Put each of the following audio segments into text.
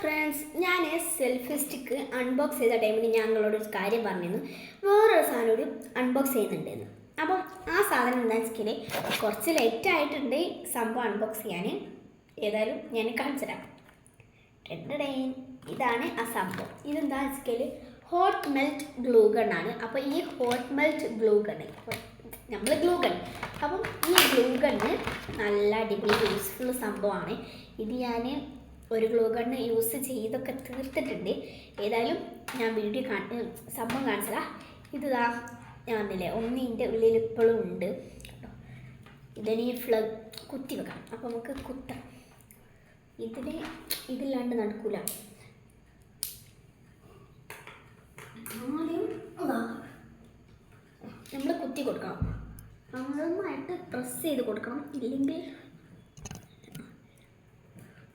Friends ഞാൻ selfie stick unbox ചെയ്ത ടൈമിൽ ഞങ്ങളോട് ഒരു കാര്യം പറഞ്ഞിരുന്നു. വേറൊരു സാധനം കൂടി അൺബോക്സ് ചെയ്യുന്നുണ്ടെന്ന് അപ്പം ആ സാധനം എന്താണെന്ന് വെച്ചാൽ കുറച്ച് ലേറ്റ് ആയിട്ടുണ്ട് സംഭവം അൺബോക്സ് ചെയ്യാൻ ഏതായാലും ഞാൻ കാണിച്ചു ടഡഡേ. ഇതാണ് ആ സംഭവം. ഇതെന്താണെന്ന് വെച്ചാൽ ഹോട്ട് മെൽറ്റ് ഗ്ലൂ ഗൺ ആണ്. അപ്പോൾ ഈ ഹോട്ട് മെൽറ്റ് ഗ്ലൂ ഗൺ നമ്മൾ ഗ്ലൂ ഗൺ അപ്പം ഈ ഗ്ലൂ ഗണ്ണ് നല്ല അടിപൊളി യൂസ്ഫുൾ സംഭവമാണ്. ഇത് ഞാൻ ഒരു ഗ്ലൂ ഗണ്ണ് യൂസ് ചെയ്തൊക്കെ തീർത്തിട്ടുണ്ട്. ഏതായാലും ഞാൻ വീഡിയോ കാണി സംഭവം കാണിച്ചതാ. ഇതാ ഞാൻ വന്നില്ലേ? ഒന്നിന്റെ ഉള്ളിൽ ഇപ്പോഴും ഉണ്ട്. കേട്ടോ ഇതിന് ഈ ഫ്ലഗ് കുത്തി വെക്കാം അപ്പോൾ നമുക്ക് കുത്താം. ഇതിന് ഇതില്ലാണ്ട് നടക്കൂല. നമ്മൾ കുത്തി കൊടുക്കണം. നന്നായിട്ട് പ്രസ് ചെയ്ത് കൊടുക്കണം. ഇല്ലെങ്കിൽ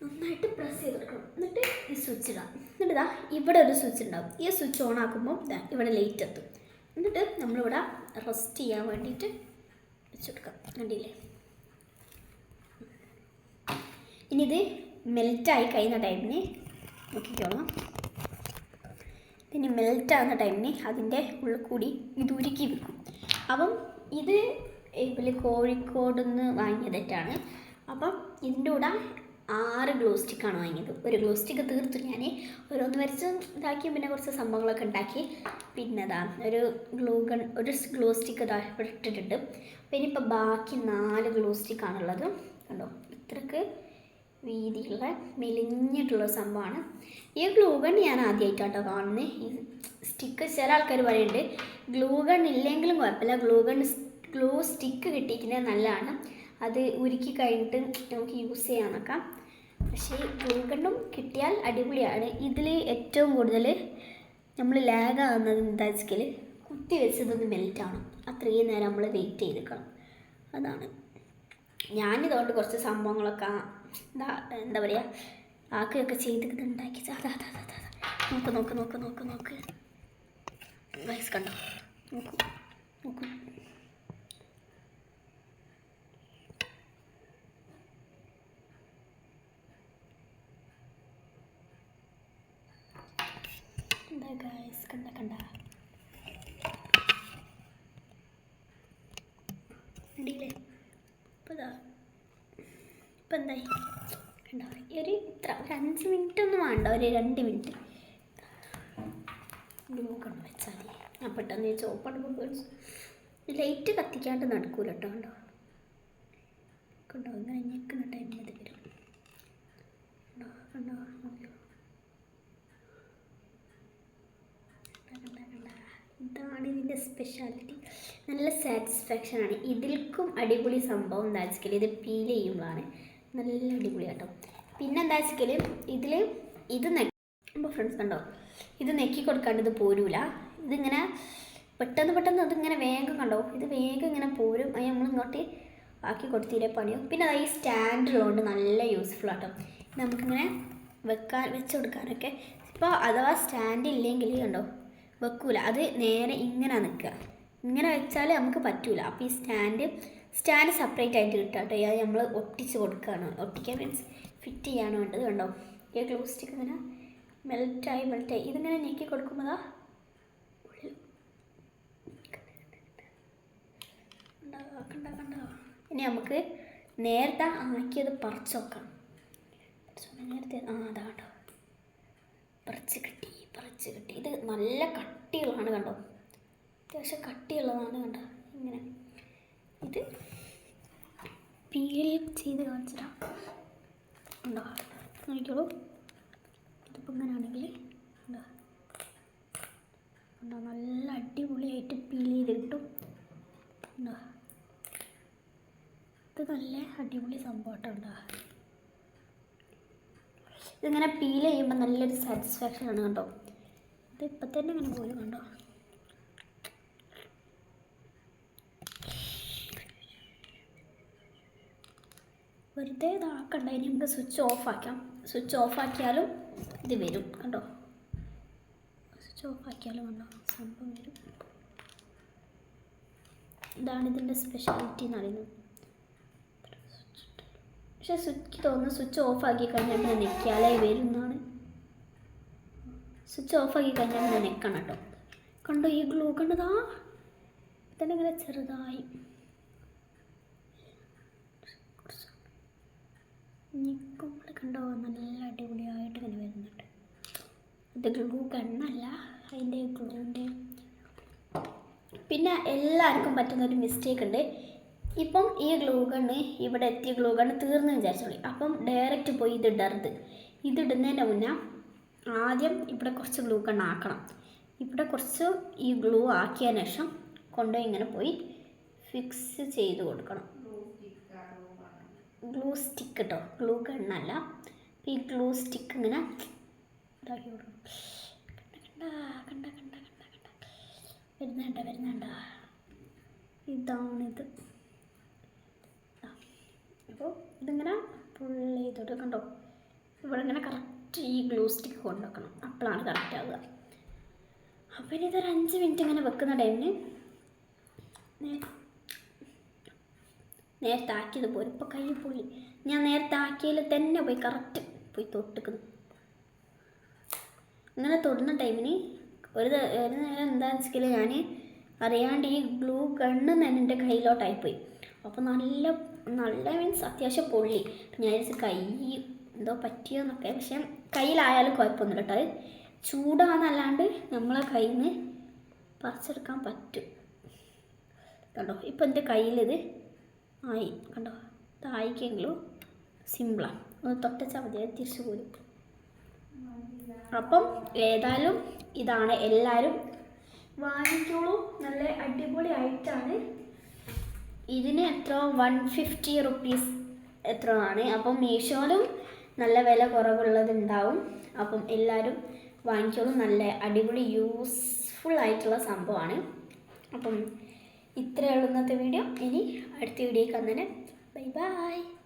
നന്നായിട്ട് പ്രസ് ചെയ്ത് കൊടുക്കണം എന്നിട്ട് ഈ സ്വിച്ച് ഇടാം. എന്നിട്ട് ഇതാ ഇവിടെ ഒരു സ്വിച്ച് ഉണ്ടാവും. ഈ സ്വിച്ച് ഓൺ ആക്കുമ്പോൾ ഇതാ ഇവിടെ ലൈറ്റ് എത്തും. എന്നിട്ട് നമ്മളിവിടെ റെസ്റ്റ് ചെയ്യാൻ വേണ്ടിയിട്ട് വെച്ച് കൊടുക്കാം കണ്ടില്ലേ? ഇനി ഇത് മെൽറ്റായി കഴിയുന്ന ടൈമിന് നോക്കിക്കോളാം. പിന്നെ മെൽറ്റാകുന്ന ടൈമിന് അതിന്റെ ഉള്ളിൽ കൂടി ഇത് ഉരുക്കി വെക്കും. അപ്പം ഇത് ഇവർ കോഴിക്കോട് നിന്ന് വാങ്ങിയതായിട്ടാണ് അപ്പം ഇതിന്റെ കൂടെ ആറ് ഗ്ലൂ സ്റ്റിക്കാണ് വാങ്ങിയത്. ഒരു ഗ്ലൂ സ്റ്റിക്ക് തീർത്തു ഞാൻ ഓരോന്ന് വരച്ച് ഇതാക്കി പിന്നെ കുറച്ച് സംഭവങ്ങളൊക്കെ ഉണ്ടാക്കി. പിന്നെ ഇതാ ഒരു ഗ്ലൂ ഗൺ ഒരു ഗ്ലൂ സ്റ്റിക്ക് ഇതാ ഇട്ടിട്ടുണ്ട്. പിന്നെ ഇപ്പോൾ ബാക്കി നാല് ഗ്ലൂ സ്റ്റിക്കാണുള്ളത്. കണ്ടോ ഇത്രക്ക് വീതിയുള്ള മെലിഞ്ഞിട്ടുള്ള സംഭവമാണ്. ഈ ഗ്ലൂ ഗൺ ഞാൻ ആദ്യമായിട്ടാട്ടോ കാണുന്നത് ഈ സ്റ്റിക്ക് ചില ആൾക്കാർ പറയുന്നുണ്ട് ഗ്ലൂ ഗൺ ഇല്ലെങ്കിലും കുഴപ്പമില്ല. ഗ്ലൂ ഗൺ ഗ്ലൂ സ്റ്റിക്ക് കിട്ടിയിരിക്കുന്നത് നല്ലതാണ്. അത് ഉരുക്കി കഴിഞ്ഞിട്ട് നമുക്ക് യൂസ് ചെയ്യാനൊക്കെ പക്ഷേ ഗ്ലൂ കിട്ടിയാൽ അടിപൊളിയാണ്. ഇതിൽ ഏറ്റവും കൂടുതൽ നമ്മൾ ലാഗ് ആകുന്നത് എന്താ വെച്ചാൽ കുത്തി വെച്ചതൊന്ന് മെൽറ്റാണ് അത്രയും നേരം നമ്മൾ വെയിറ്റ് ചെയ്തിരിക്കണം അതാണ്. ഞാനിതുകൊണ്ട് കുറച്ച് സംഭവങ്ങളൊക്കെ എന്താ എന്താ പറയുക ആക്കുകയൊക്കെ ചെയ്തിട്ട് ഉണ്ടാക്കി. അതാ അതാ അതാ. നോക്ക് നോക്ക് നോക്ക് നോക്ക് നോക്ക്. വയസ്സ് കണ്ടോ? നോക്കൂ. നോക്കൂ. എന്താ ഗൈസ് കണ്ട കണ്ട. കണ്ടില്ലേ? ഇപ്പോൾ ഇതാ. എന്തായി? കണ്ടോ? ഒരു ഇത്ര ഒരു അഞ്ച് മിനിറ്റ് ഒന്നും വേണ്ട ഒരു രണ്ട് മിനിറ്റ് കൊണ്ട് വെച്ചാൽ ഞാൻ പെട്ടെന്ന് ചോപ്പടുമ്പോൾ ലൈറ്റ് കത്തിക്കാണ്ട് നടക്കൂല കേട്ടോ കണ്ടോ? കണ്ടോ? ഇങ്ങനെ ഞെക്കുന്ന ടൈമിൽ ഇത് വരും കണ്ടോ കണ്ടോ നോക്കിയോ കണ്ട, കണ്ട, കണ്ട. ഇതാണ് ഇതിന്റെ സ്പെഷ്യാലിറ്റി നല്ല സാറ്റിസ്ഫാക്ഷൻ ആണ്. ഇതിൽക്കും അടിപൊളി സംഭവം എന്താ വെച്ചാൽ ഇത് പീൽ ചെയ്യുമ്പോഴാണ് നല്ല അടിപൊളി കേട്ടോ. പിന്നെ എന്താ വെച്ചാൽ ഇതിൽ ഇത് നെക്കുമ്പോൾ ഫ്രണ്ട്സ് കണ്ടോ? ഇത് നെക്കി കൊടുക്കാണ്ട് ഇത് പോരൂല. ഇതിങ്ങനെ പെട്ടെന്ന് പെട്ടെന്ന് അതിങ്ങനെ വേഗം കണ്ടോ? ഇത് വേഗം ഇങ്ങനെ പോരും. അത് നമ്മൾ ഇങ്ങോട്ട് ആക്കി കൊടുത്തില്ലേ പണിയും. പിന്നെ അത് ഈ സ്റ്റാൻഡ് ഉള്ളതുകൊണ്ട് നല്ല യൂസ്ഫുൾ ആട്ടോ. നമുക്കിങ്ങനെ വെക്കാൻ വെച്ച് കൊടുക്കാനൊക്കെ. ഇപ്പോൾ അഥവാ സ്റ്റാൻഡ് ഇല്ലെങ്കിൽ കണ്ടോ? വെക്കൂല. അത് നേരെ ഇങ്ങനെ നിൽക്കുക ഇങ്ങനെ വെച്ചാൽ നമുക്ക് പറ്റൂല. അപ്പോൾ ഈ സ്റ്റാൻഡ് സ്റ്റാൻഡ് സെപ്പറേറ്റ് ആയിട്ട് കിട്ടുക കേട്ടോ. അത് നമ്മൾ ഒട്ടിച്ച് കൊടുക്കുകയാണ് ഒട്ടിക്കാൻ മീൻസ് ഫിറ്റ് ചെയ്യാണ് വേണ്ടത് കണ്ടോ? ഈ ഗ്ലൂ സ്റ്റിക്ക് ഇങ്ങനെ മെൽറ്റായി മെൽറ്റായി ഇതിങ്ങനെ ഞെക്കി കൊടുക്കുമ്പോൾ. ഇനി നമുക്ക് നേരത്തെ ആക്കിയത് പറിച്ച് നോക്കാം. നേരത്തെ ആ അതാ കേട്ടോ പറിച്ച് കിട്ടി. പറിച്ച് കിട്ടി. ഇത് നല്ല കട്ടിയുള്ളതാണ് കണ്ടോ? അത്യാവശ്യം കട്ടിയുള്ളതാണ് കണ്ടോ? ഇങ്ങനെ. ഇത് പീൽ ചെയ്ത് കാണിച്ചിട്ടാ ഉണ്ടോ നോക്കിക്കോളൂ. ഇതിപ്പോൾ ഇങ്ങനെ ആണെങ്കിൽ ഉണ്ടോ ഉണ്ടോ നല്ല അടിപൊളിയായിട്ട് പീൽ ചെയ്ത് കിട്ടും ഉണ്ടോ ഇത് നല്ല അടിപൊളി സംഭവം ഉണ്ടോ ഇതിങ്ങനെ പീൽ ചെയ്യുമ്പോൾ നല്ലൊരു സാറ്റിസ്ഫാക്ഷൻ ആണ് കണ്ടോ? ഇത് ഇപ്പം തന്നെ ഇങ്ങനെ പോലും കണ്ടോ? വെറുതെ ഇതാക്കണ്ട ഇനി നമുക്ക് സ്വിച്ച് ഓഫ് ആക്കാം. സ്വിച്ച് ഓഫ് ആക്കിയാലും ഇത് വരും കണ്ടോ? സ്വിച്ച് ഓഫ് ആക്കിയാലും കണ്ടോ? സംഭവം വരും. ഇതാണ് ഇതിന്റെ സ്പെഷ്യാലിറ്റി എന്ന് പറയുന്നത്. പക്ഷേ സ്വിച്ച് തോന്നുന്നു സ്വിച്ച് ഓഫ് ആക്കി കഴിഞ്ഞാൽ ഞെക്കിയാലേ വരും എന്നാണ് സ്വിച്ച് ഓഫ് ആക്കി കഴിഞ്ഞാൽ ഞാൻ നിൽക്കണം കേട്ടോ. കണ്ടോ ഈ ഗ്ലൂ കണ്ടതാ തന്നെ ഇങ്ങനെ ചെറുതായി. നിൽക്കുമ്പോൾ കണ്ടോ? നല്ല അടിപൊളിയായിട്ട് ഇങ്ങനെ വരുന്നുണ്ട്. ഇത് ഗ്ലൂ കണ്ണല്ല അതിന്റെ ഗ്ലൂവിന്റെ പിന്നെ എല്ലാവർക്കും പറ്റുന്ന ഒരു മിസ്റ്റേക്ക് ഉണ്ട്. ഇപ്പം ഈ ഗ്ലൂ ഗണ്ണ് ഇവിടെ എത്തിയ ഗ്ലൂ ഗണ്ണ് തീർന്നു വിചാരിച്ചോളി. അപ്പം ഡയറക്റ്റ് പോയി ഇത് ഇടരുത്. ഇത് മുന്നേ ആദ്യം ഇവിടെ കുറച്ച് ഗ്ലൂ കണ്ണാക്കണം ഇവിടെ കുറച്ച് ഈ ഗ്ലൂ ആക്കിയ ശേഷം കൊണ്ടുപോയി ഇങ്ങനെ പോയി ഫിക്സ് ചെയ്ത് കൊടുക്കണം. ഗ്ലൂ സ്റ്റിക്ക് കേട്ടോ ഗ്ലൂ ഗണ്ണല്ല ഈ ഗ്ലൂ സ്റ്റിക്ക് ഇങ്ങനെ ഇതാക്കി കൊടുക്കണം. കണ്ട കണ്ട കണ്ട കണ്ട ഇതാണിത്. അപ്പോൾ ഇതിങ്ങനെ പുള്ളി ചെയ്തോട്ട് കണ്ടോ? ഇവിടെ ഇങ്ങനെ കറക്റ്റ് ഈ ഗ്ലൂ സ്റ്റിക്ക് കൊണ്ടുവെക്കണം അപ്പോഴാണ് കറക്റ്റ് ആവുക. അപ്പോൾ ഇനി ഇതൊരു അഞ്ച് മിനിറ്റ് ഇങ്ങനെ വെക്കുന്ന ടൈമിന് നേരത്തെ ആക്കിയത് പോലും ഇപ്പോൾ കൈ പോയി. ഞാൻ നേരത്തെ ആക്കിയതിൽ തന്നെ പോയി കറക്റ്റ് പോയി തൊട്ടിക്കുന്നു. ഇങ്ങനെ തൊടുന്ന ടൈമിന് ഒരു ഒരു നേരം എന്താണെന്ന് വെച്ചാൽ ഞാൻ അറിയാണ്ട് ഈ ഗ്ലൂ കണ്ണ് തന്നെ എന്റെ കയ്യിലോട്ടായിപ്പോയി അപ്പോൾ നല്ല നല്ല മീൻസ് അത്യാവശ്യം പൊള്ളി. ഞാൻ കൈ എന്തോ പറ്റിയോന്നൊക്കെ പക്ഷെ കയ്യിലായാലും കുഴപ്പമൊന്നുമില്ല കേട്ടോ. അത് ചൂടാന്നല്ലാണ്ട് നമ്മളെ കയ്യിൽ നിന്ന് പറിച്ചെടുക്കാൻ പറ്റും. കണ്ടോ? ഇപ്പം എന്റെ കയ്യിലിത് ആയി. കണ്ടോ? ഇതായിക്കെങ്കിലും സിമ്പിളാണ് ഒന്ന് തൊട്ടച്ചാൽ മതി അത് തിരിച്ചു പോരും. അപ്പം ഏതായാലും ഇതാണ് എല്ലാവരും. വാങ്ങിക്കോളൂ. നല്ല അടിപൊളി ആയിട്ടാണ് ഇതിന് എത്ര വൺ ഫിഫ്റ്റി റുപ്പീസ് എത്ര ആണ് അപ്പം മീഷോയിലും നല്ല വില കുറവുള്ളത് ഉണ്ടാവും അപ്പം എല്ലാവരും വാങ്ങിച്ചോളും നല്ല അടിപൊളി യൂസ്ഫുൾ ആയിട്ടുള്ള സംഭവമാണ്. അപ്പം ഇത്രയുള്ള ഇന്നത്തെ വീഡിയോ ഇനി അടുത്ത വീഡിയോക്ക് അങ്ങനെ ബൈ ബൈ